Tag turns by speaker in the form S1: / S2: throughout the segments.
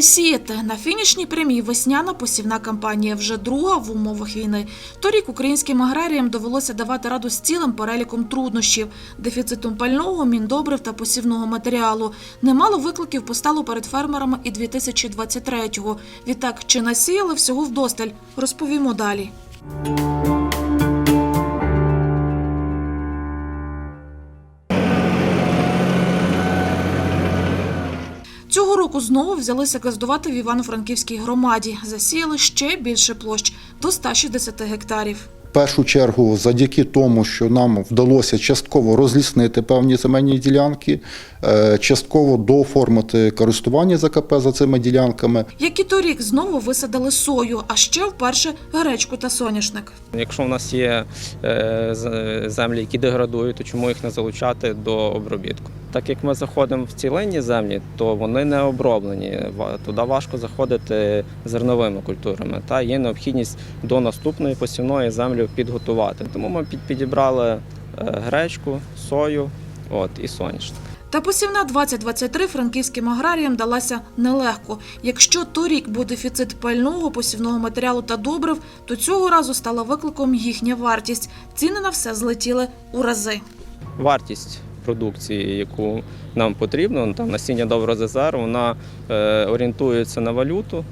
S1: не сіяти. На фінішній прямій весняна посівна кампанія вже друга в умовах війни. Торік українським аграріям довелося давати раду з цілим переліком труднощів, дефіцитом пального, міндобрив та посівного матеріалу. Немало викликів постало перед фермерами і 2023-го. Відтак, чи насіяли всього вдосталь, розповімо далі. Року знову взялися газдувати в Івано-Франківській громаді. Засіяли ще більше площ до 160 гектарів.
S2: В першу чергу, завдяки тому, що нам вдалося частково розліснити певні земельні ділянки, е, частково дооформити користування ЗКП за цими ділянками.
S1: Як і торік знову висадили сою, а ще вперше гречку та соняшник.
S3: Якщо в нас є е, землі, які деградують, то чому їх не залучати до обробітку? Так як ми заходимо в цілинні землі, то вони не оброблені. Туди важко заходити зерновими культурами. Та є необхідність до наступної посівної землі підготувати. Тому ми підібрали е, гречку, сою от, і соняшник.
S1: Та посівна 2023 франківським аграріям далася нелегко. Якщо торік був дефіцит пального, посівного матеріалу та добрив, то цього разу стала викликом їхня вартість. Ціни на все злетіли у рази.
S3: вартість продукції, яку нам потрібно, там насіння добро ЗЗР, вона е, орієнтується на валюту,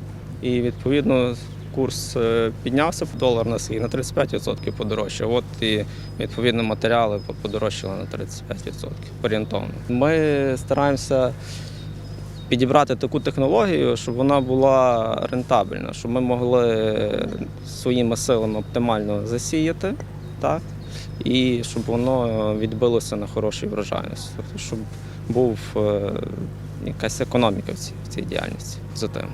S3: і відповідно курс е, піднявся долар на свій на 35% подорожчав. От і відповідно матеріали подорожчали на 35% орієнтовно. Ми стараємося. Підібрати таку технологію, щоб вона була рентабельна, щоб ми могли своїми силами оптимально засіяти, так, і щоб воно відбилося на хорошій врожайності, тобто, щоб був е, якась економіка в цій, в цій діяльності позитивна.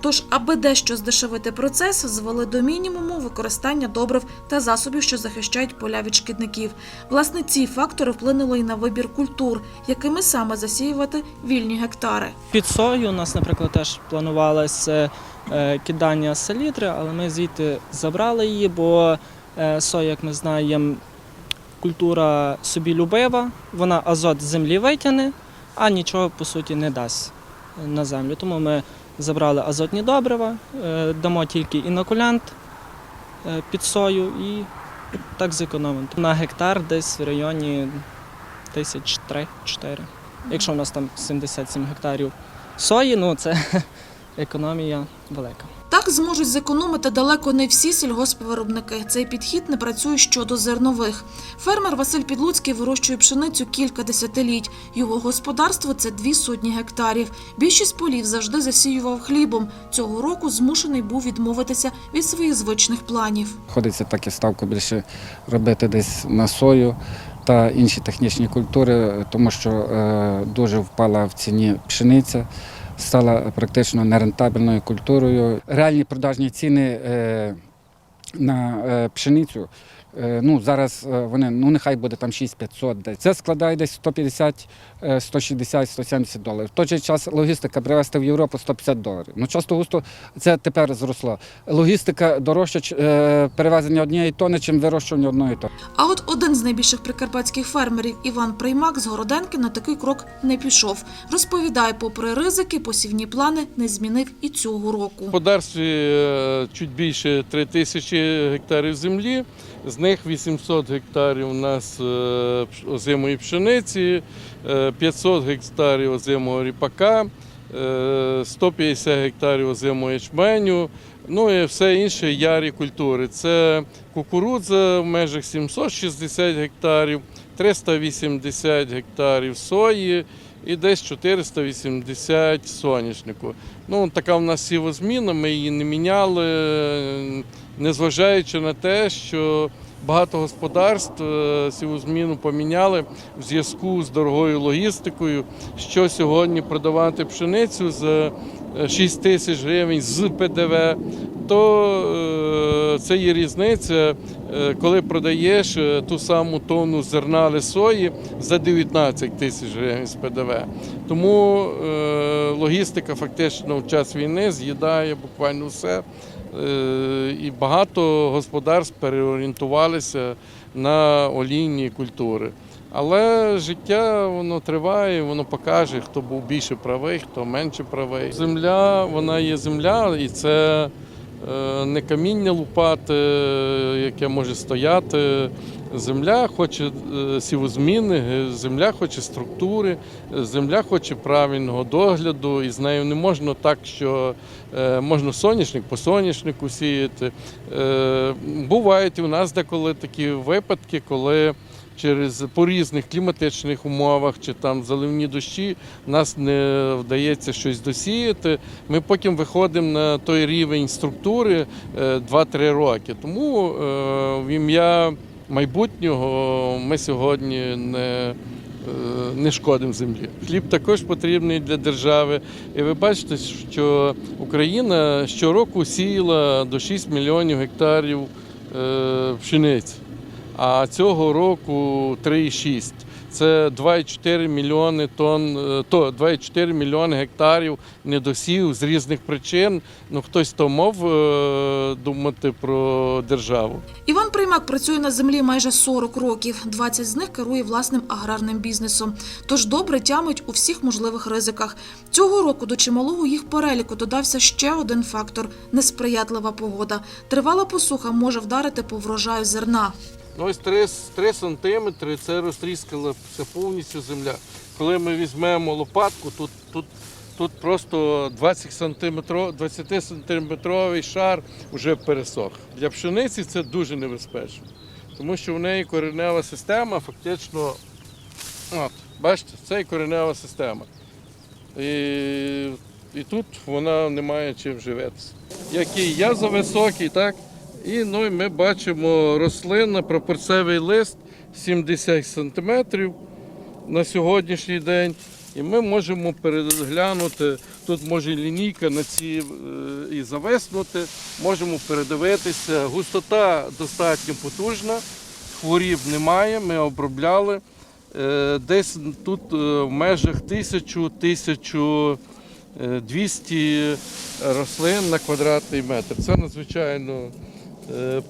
S1: Тож, аби дещо здешевити процес, звели до мінімуму використання добрив та засобів, що захищають поля від шкідників. Власне, ці фактори вплинули і на вибір культур, якими саме засіювати вільні гектари.
S4: Під сою у нас, наприклад, теж планувалося е, кидання селітри, але ми звідти забрали її, бо е, соя, як ми знаємо, культура собі любива, вона азот з землі витягне, а нічого по суті не дасть на землю. Тому ми забрали азотні добрива, е, дамо тільки інокулянт е, під сою і так зекономимо. На гектар десь в районі тисяч три-чотири. Якщо у нас там 77 гектарів сої, ну це економія велика.
S1: Так зможуть зекономити далеко не всі сільгоспвиробники. Цей підхід не працює щодо зернових. Фермер Василь Підлуцький вирощує пшеницю кілька десятиліть. Його господарство це дві сотні гектарів. Більшість полів завжди засіював хлібом. Цього року змушений був відмовитися від своїх звичних планів.
S5: Ходиться так і ставку більше робити десь на сою та інші технічні культури, тому що е, дуже впала в ціні пшениця, стала практично нерентабельною культурою. Реальні продажні ціни е, на е, пшеницю. Е, Ну, зараз е, вони, ну нехай буде там 6500 десь. Це складає десь 150, е, 160, 170 доларів. В той же час логістика привезти в Європу 150 доларів. Ну, часто густо це тепер зросло. Логістика дорожча е, перевезення однієї тони, чим вирощування одної тони.
S1: А от один з найбільших прикарпатських фермерів Іван Приймак з Городенки на такий крок не пішов. Розповідає, попри ризики, посівні плани не змінив і цього року.
S6: В господарстві е, чуть більше 3 тисячі гектарів землі, з них 800 гектарів у нас е, озимої пшениці, е, 500 гектарів озимого ріпака, е, 150 гектарів озимого ячменю, ну і все інше ярі культури. Це кукурудза в межах 760 гектарів, 380 гектарів сої і десь 480 соняшнику. Ну, така в нас сівозміна, ми її не міняли, е, незважаючи на те, що багато господарств е, сівозміну поміняли в зв'язку з дорогою логістикою, що сьогодні продавати пшеницю е, 6 тисяч гривень з ПДВ, то е, це є різниця, е, коли продаєш е, ту саму тонну зерна або сої за 19 тисяч гривень з ПДВ. Тому е, логістика фактично в час війни з'їдає буквально все. Е, І багато господарств переорієнтувалися на олійні культури. Але життя воно триває, воно покаже, хто був більше правий, хто менше правий. Земля, вона є земля, і це е, не каміння лупати, яке може стояти. Земля хоче е, сівозміни, е, земля хоче структури, е, земля хоче правильного догляду, і з нею не можна так, що можна соняшник по соняшнику сіяти. Бувають у нас деколи такі випадки, коли через по різних кліматичних умовах чи там заливні дощі нас не вдається щось досіяти. Ми потім виходимо на той рівень структури е, 2-3 роки. Тому в ім'я майбутнього ми сьогодні не. е, Не шкодимо землі. Хліб також потрібний для держави. І ви бачите, що Україна щороку сіяла до 6 мільйонів гектарів пшениць, а цього року 3,6. Це 2,4 мільйони тонн, е, то 2,4 мільйони гектарів недосів з різних причин. Ну хтось то мав е, думати про державу.
S1: Іван Приймак працює на землі майже 40 років. 20 з них керує власним аграрним бізнесом. Тож добре тямить у всіх можливих ризиках. Цього року до чималого їх переліку додався ще один фактор несприятлива погода. Тривала посуха може вдарити по врожаю зерна.
S6: Ну, ось 3, 3 сантиметри це розтріскалася повністю земля. Коли ми візьмемо лопатку, тут, тут, тут просто 20 сантиметров, 20 сантиметровий шар вже пересох. Для пшениці це дуже небезпечно, тому що в неї коренева система фактично, от, бачите, це і коренева система. І, і тут вона не має чим живитися. Який я за високий, так? І ну, і ми бачимо рослина, пропорцевий лист 70 см на сьогоднішній день. І ми можемо переглянути, тут може лінійка на ці е, і зависнути, можемо передивитися. Густота достатньо потужна, хворіб немає, ми обробляли. Е, Десь тут е, в межах 1000-1200 рослин на квадратний метр. Це надзвичайно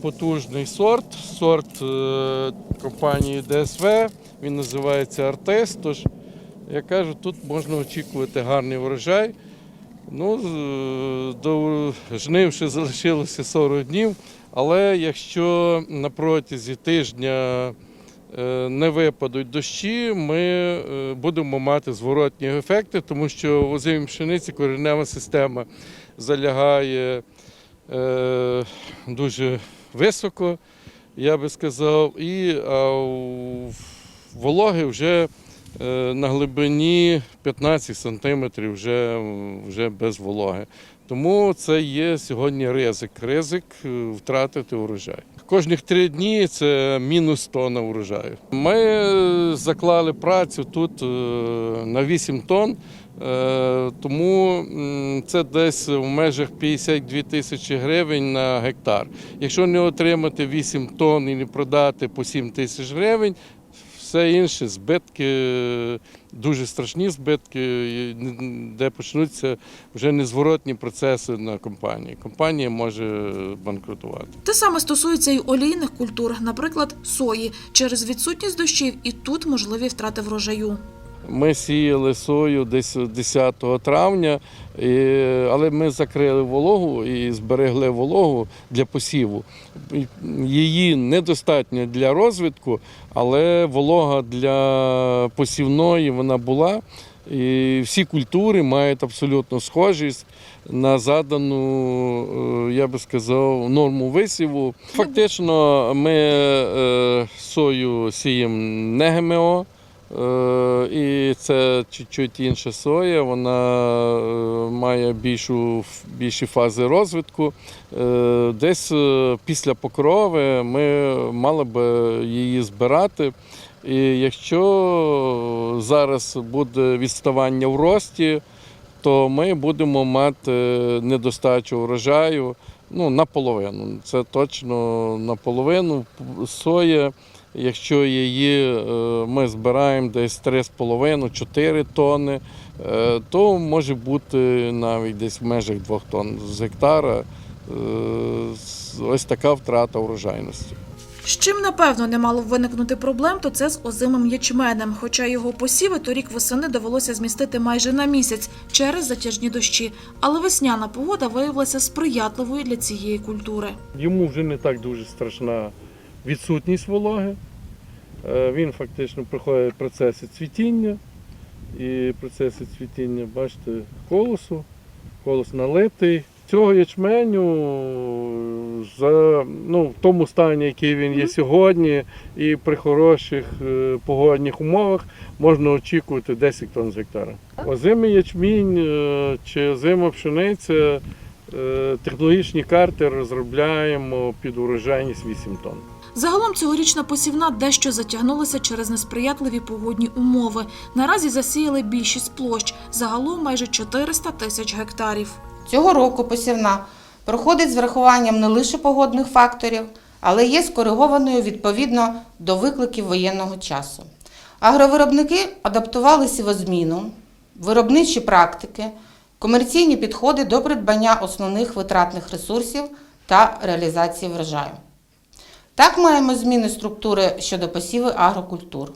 S6: потужний сорт, сорт е, компанії ДСВ, він називається Артес. Тож, я кажу, тут можна очікувати гарний врожай. Ну, до жнив ще залишилося 40 днів, але якщо на протязі тижня е, не випадуть дощі, ми е, будемо мати зворотні ефекти, тому що в озимій пшениці коренева система залягає е, дуже високо, я би сказав, і а вологи вже е, на глибині 15 сантиметрів вже, вже без вологи. Тому це є сьогодні ризик. Ризик е, втратити урожай. Кожних три дні це мінус тонна урожаю. Ми е, заклали працю тут е, на 8 тонн, е, тому це десь в межах 52 тисячі гривень на гектар. Якщо не отримати 8 тонн і не продати по 7 тисяч гривень, все інше збитки, дуже страшні збитки, де почнуться вже незворотні процеси на компанії. Компанія може банкрутувати.
S1: Те саме стосується й олійних культур, наприклад, сої. Через відсутність дощів і тут можливі втрати врожаю.
S6: Ми сіяли сою десь 10 травня, але ми закрили вологу і зберегли вологу для посіву. Її недостатньо для розвитку, але волога для посівної вона була. І всі культури мають абсолютно схожість на задану, е, я би сказав, норму висіву. Фактично, ми е, сою сіємо не ГМО. Е, І це чуть-чуть інша соя, вона е, має більшу, більші фази розвитку. Е, Десь після покрови ми мали би її збирати. І якщо зараз буде відставання в рості, то ми будемо мати недостачу врожаю ну, наполовину. Це точно наполовину. Соя Якщо її е, ми збираємо десь 3,5-4 тонни, е, то може бути навіть десь в межах 2 тонн з гектара. Е, Ось така втрата урожайності.
S1: З чим напевно не мало виникнути проблем, то це з озимим ячменем. Хоча його посіви торік восени довелося змістити майже на місяць через затяжні дощі. Але весняна погода виявилася сприятливою для цієї культури.
S6: Йому вже не так дуже страшна відсутність вологи. Е, Він фактично проходить процеси цвітіння. І процеси цвітіння, бачите, колосу, колос налитий. Цього ячменю за, ну, в тому стані, який він є сьогодні, і при хороших е, погодних умовах можна очікувати 10 тонн з гектара. Озимий ячмінь е, чи озима пшениця Технологічні карти розробляємо під урожайність 8 тонн.
S1: Загалом цьогорічна посівна дещо затягнулася через несприятливі погодні умови. Наразі засіяли більшість площ, загалом майже 400 тисяч гектарів.
S7: Цього року посівна проходить з врахуванням не лише погодних факторів, але є скоригованою відповідно до викликів воєнного часу. Агровиробники адаптували сівозміну, виробничі практики, комерційні підходи до придбання основних витратних ресурсів та реалізації врожаю. Так маємо зміни структури щодо посіви агрокультур.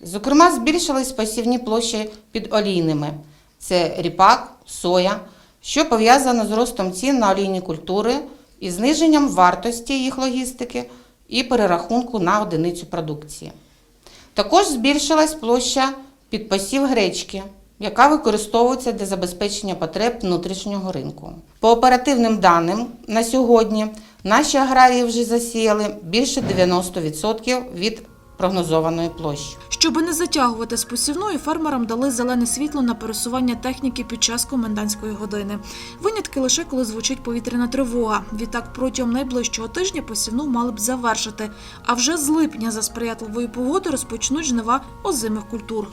S7: Зокрема, збільшились посівні площі під олійними це ріпак, соя, що пов'язано з ростом цін на олійні культури і зниженням вартості їх логістики і перерахунку на одиницю продукції. Також збільшилась площа під посів гречки, яка використовується для забезпечення потреб внутрішнього ринку. По оперативним даним на сьогодні наші аграрії вже засіяли більше 90% від прогнозованої площі.
S1: Щоби не затягувати з посівною, фермерам дали зелене світло на пересування техніки під час комендантської години. Винятки лише коли звучить повітряна тривога. Відтак протягом найближчого тижня посівну мали б завершити. А вже з липня за сприятливої погоди розпочнуть жнива озимих культур.